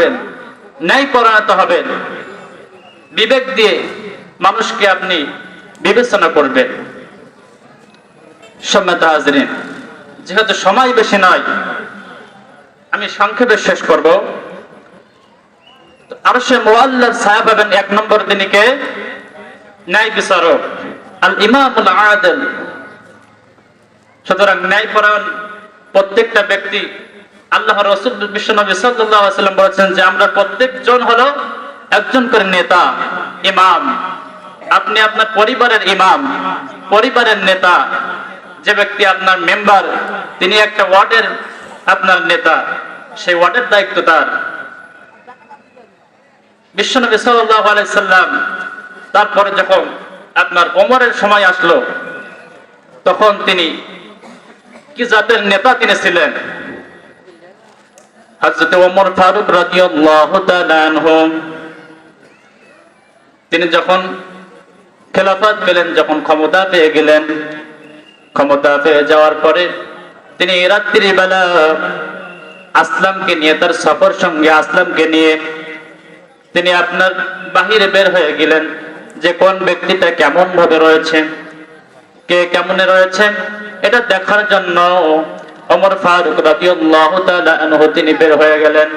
থাকবেন ন্যায় পরায়ত হবেন বিবেক দিয়ে মানুষকে আপনি বিবেচনা করবেন। হাজরিন, যেহেতু সময় বেশি নয়, আমি সংক্ষেপে শেষ করব। আর সে মোয়াল্লার সাহেব হবেন এক নম্বর দিনীকে ন্যায় বিচারক, আল ইমামুল আদল। সুতরাং ন্যায় পরায়ণ প্রত্যেকটা ব্যক্তি আল্লাহ রসুল বিশ্বনবী সাল্লাম বলেছেন যে আমরা প্রত্যেকজন হলো একজন করে নেতা, ইমাম। আপনি আপনার পরিবারের ইমাম, পরিবারের নেতা। যে ব্যক্তি আপনার মেম্বার, তিনি একটা ওয়ার্ডের আপনার নেতা। সেই ওয়ার্ডের দায়িত্ব তার। বিশ্বনবী সাল্লাল্লাহু আলাইহি সাল্লাম তারপরে যখন আপনার ওমরের সময় আসলো, তখন তিনি কি জাতের নেতা তিনি ছিলেন? হযরত ওমর ফারুক রাদিয়াল্লাহু তাআলা আনহু, তিনি যখন খেলাফত পেলেন, যখন ক্ষমতা পেয়ে গেলেন, ক্ষমতা পেয়ে যাওয়ার পরে তিনি রাত্রি বেলা আসলামকে নিয়ে, তার সফর সঙ্গে আসলামকে নিয়ে তিনি আপনার বাহিরে বের হয়ে গেলেন যে কোন ব্যক্তিটা কেমন ভাবে রয়েছে, কে কেমনে রয়েছে, এটা দেখার জন্য ওমর ফারুক রাদিয়াল্লাহু তাআলা আনহু, তিনি বের হয়ে গেলেন।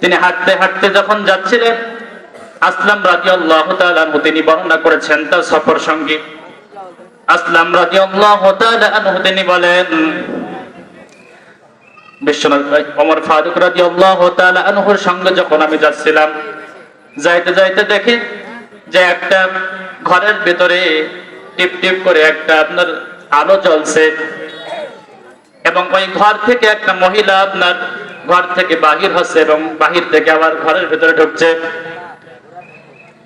তিনি হাঁটতে হাঁটতে যখন যাচ্ছিলেন, আসলাম রাদিয়াল্লাহু তাআলা আনহু, তিনি বর্ণনা করেছেন তার সফর সঙ্গী। আসলাম রাদিয়াল্লাহু তাআলা আনহু, তিনি বলেন বিশ্বনাথ ফারুক রাদিয়াল্লাহু তাআলা আনহুর সঙ্গে যখন আমি যাচ্ছিলাম, যাইতে যাইতে দেখি যে একটা ঘরের ভেতরে টিপ টিপ করে একটা আপনার আলো জ্বলছে। এবং ওই ঘর থেকে একটা মহিলা আপনার ঘর থেকে বাহির হচ্ছে এবং বাহির থেকে আবার ঘরের ভেতরে ঢুকছে।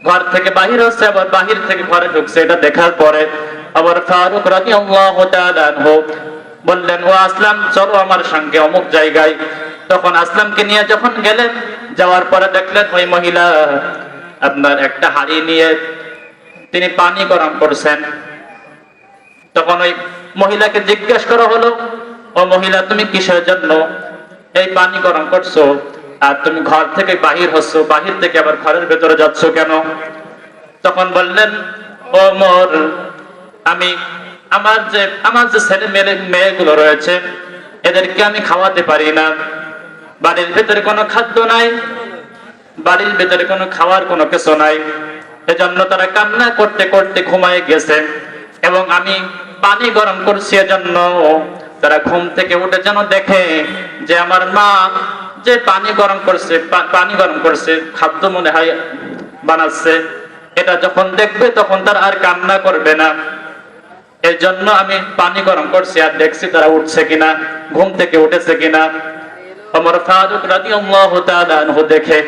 ঘর থেকে বাহির হচ্ছে, আবার বাহির থেকে ঘরে ঢুকছে। এটা দেখার পরে আবার ফারুক রাদিয়াল্লাহু তাআলা বললেন, ও আসলাম, চলো আমার সঙ্গে অমুক জায়গায়। তখন আসলামকে নিয়ে যখন গেলেন, যাওয়ার পরে দেখলেন ওই মহিলা আপনার একটা হাড়ি নিয়ে তিনি পানি গরম করছেন। তখন ওই মহিলাকে জিজ্ঞেস করা হলো ও মহিলা, তুমি কিসের জন্য এই পানি গরম করছ? আর তুমি ঘর থেকে বাহির হচ্ছ, বাহির থেকে আবার ঘরের ভেতরে যাচ্ছ কেন? তখন বললেন, ও মোর, আমি আমার যে আমার যে ছেলে মেয়ে মেয়েগুলো রয়েছে, এদেরকে আমি খাওয়াতে পারি না। বাড়ির ভেতরে কোনো খাদ্য নাই, বাড়ির ভেতরে কোনো খাওয়ার কোনো কিছু নাই। এজন্য তারা কান্না করতে করতে ঘুমায় গেছে। এবং আমি পানি গরম করছি এজন্য তারা ঘুম থেকে উঠে যেন দেখে যে আমার মা যে পানি গরম করছে পানি গরম করছে, খাদ্য মনে হয় বানাচ্ছে। এটা যখন দেখবে তখন তারা আর কান্না করবে না। এর জন্য আমি পানি গরম করছি, আর দেখছি তারা উঠছে কিনা, ঘুম থেকে উঠেছে কিনা। আমার ফারুক তাআলা আনহু দেখে,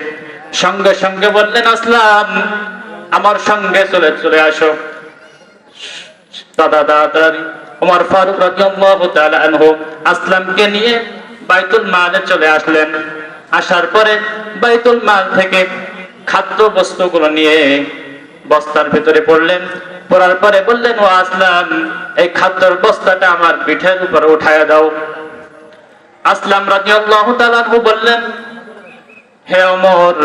সঙ্গে সঙ্গে বললেন, আসলাম, আমার সঙ্গে চলে চলে আসো। দাদা দাদারি ওমর ফারুক রাদিয়াল্লাহু তাআলা আনহু আসলামকে নিয়ে বাইতুল মালে চলে আসলেন। আসার পরে বাইতুল মাল থেকে খাদ্য বস্তুগুলো নিয়ে বস্তার ভিতরে পড়লেন। পড়ার পরে বললেন, ও আসলাম, এই খাদ্যর বস্তাটা আমার পিঠের উপরে উঠায়া দাও। আসলাম রাদিয়াল্লাহু তাআলা বললেন, হে ওমর,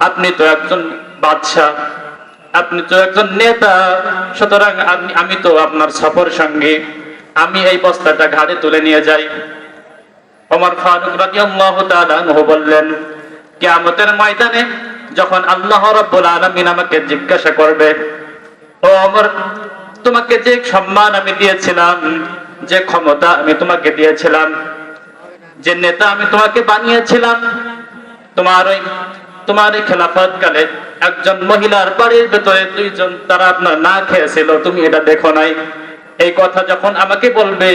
আপনি তো একজন বাদশাহ। আপনি তো একজন নেতা, সুতরাং আমি তো আপনার সফর সঙ্গে। আমি এই বস্তাটা ঘাড়ে তুলে নিয়ে যাই। ওমর ফারুক রাদিয়াল্লাহু তাআলা বললেন, কিয়ামতের ময়দানে যখন আল্লাহ রাব্বুল আলামিন আমাকে জিজ্ঞাসা করবে, ও ওমর, তোমাকে যে সম্মান আমি দিয়েছিলাম, যে ক্ষমতা আমি তোমাকে দিয়েছিলাম, যে নেতা আমি তোমাকে বানিয়েছিলাম, তোমার ওই তোমার এই খেলাফত কালে একজন মহিলার বাড়ির ভেতরে দুইজন তারা আপনার না খেয়েছিল, তুমি এটা দেখো নাই। এই কথা যখন আমাকে বলবে,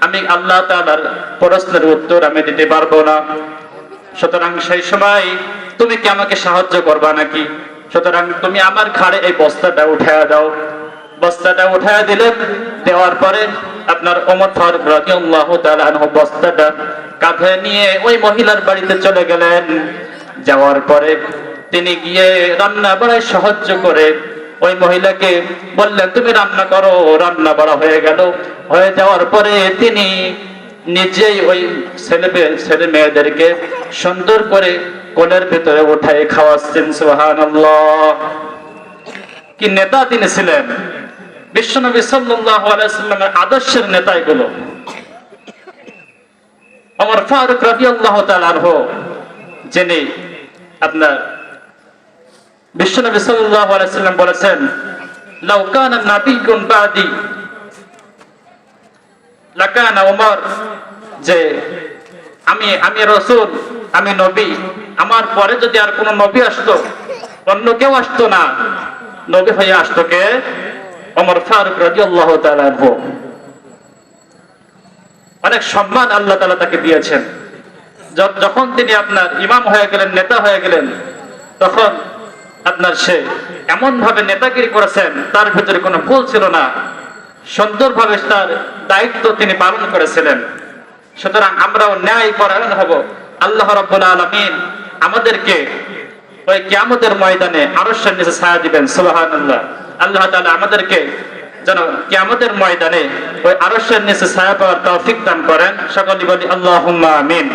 আমি আল্লাহ তাআলার প্রশ্নের উত্তর আমি দিতে পারব না। সুতরাং সেই সময় তুমি কি আমাকে সাহায্য করবা নাকি? সুতরাং তুমি আমার ঘাড়ে এই বস্তাটা উঠায়া দাও। বস্তাটা উঠায়া দিলেন দেওয়ার পরে আপনার ওমর ফারুক তাআলা বস্তাটা কাঁধে নিয়ে ওই মহিলার বাড়িতে চলে গেলেন। যাওয়ার পরে তিনি গিয়ে রান্না বাড়ায় সাহায্য করে ওই মহিলাকে বললেন, তুমি রান্না করো। রান্না বাড়া হয়ে গেল। হয়ে যাওয়ার পরে তিনি নিজেই ওই ছেলে ছেলে মেয়েদেরকে সুন্দর করে কোলের ভেতরে উঠাই খাওয়াচ্ছেন, সুবহানাল্লাহ। কি নেতা তিনি ছিলেন। বিশ্বনবী আলাইহি আদর্শের নেতা এগুলো আমার ফারুক রাদিয়াল্লাহু তাআলা আনহু, যিনি আপনার। বিশ্বনবী সাল্লাম বলেছেন বাদি, লাকানা ওমর যে আমি আমি রসুল, আমি নবী, আমার পরে যদি আর কোনো নবী আসতো, অন্য কেউ আসতো না। নবী হয়ে আসতো কে? ওমর ফারুক রাদিয়াল্লাহু তাআলা অনেক সম্মান আল্লাহ তাআলা তাকে দিয়েছেন। যখন তিনি আপনার ইমাম হয়ে গেলেন, নেতা হয়ে গেলেন, তখন আপনার সে এমন ভাবে নেতাগিরি করেছেন, তার ভিতরে কোনো ভুল ছিল না। সুন্দরভাবে তার দায়িত্ব তিনি পালন করেছিলেন। সুতরাং আমরাও ন্যায় পরায়ণ হব। আল্লাহ রাব্বুল আলামিন আমাদেরকে ওই কিয়ামতের ময়দানে আরশের নিচে ছায়া দিবেন, সুবহানাল্লাহ। আল্লাহ তাআলা আমাদেরকে যেন কিয়ামতের ময়দানে ওই আরশের নিচে ছায়া পাওয়ার তৌফিক দান করেন। সকলে বলি, আল্লাহুম্মা আমিন।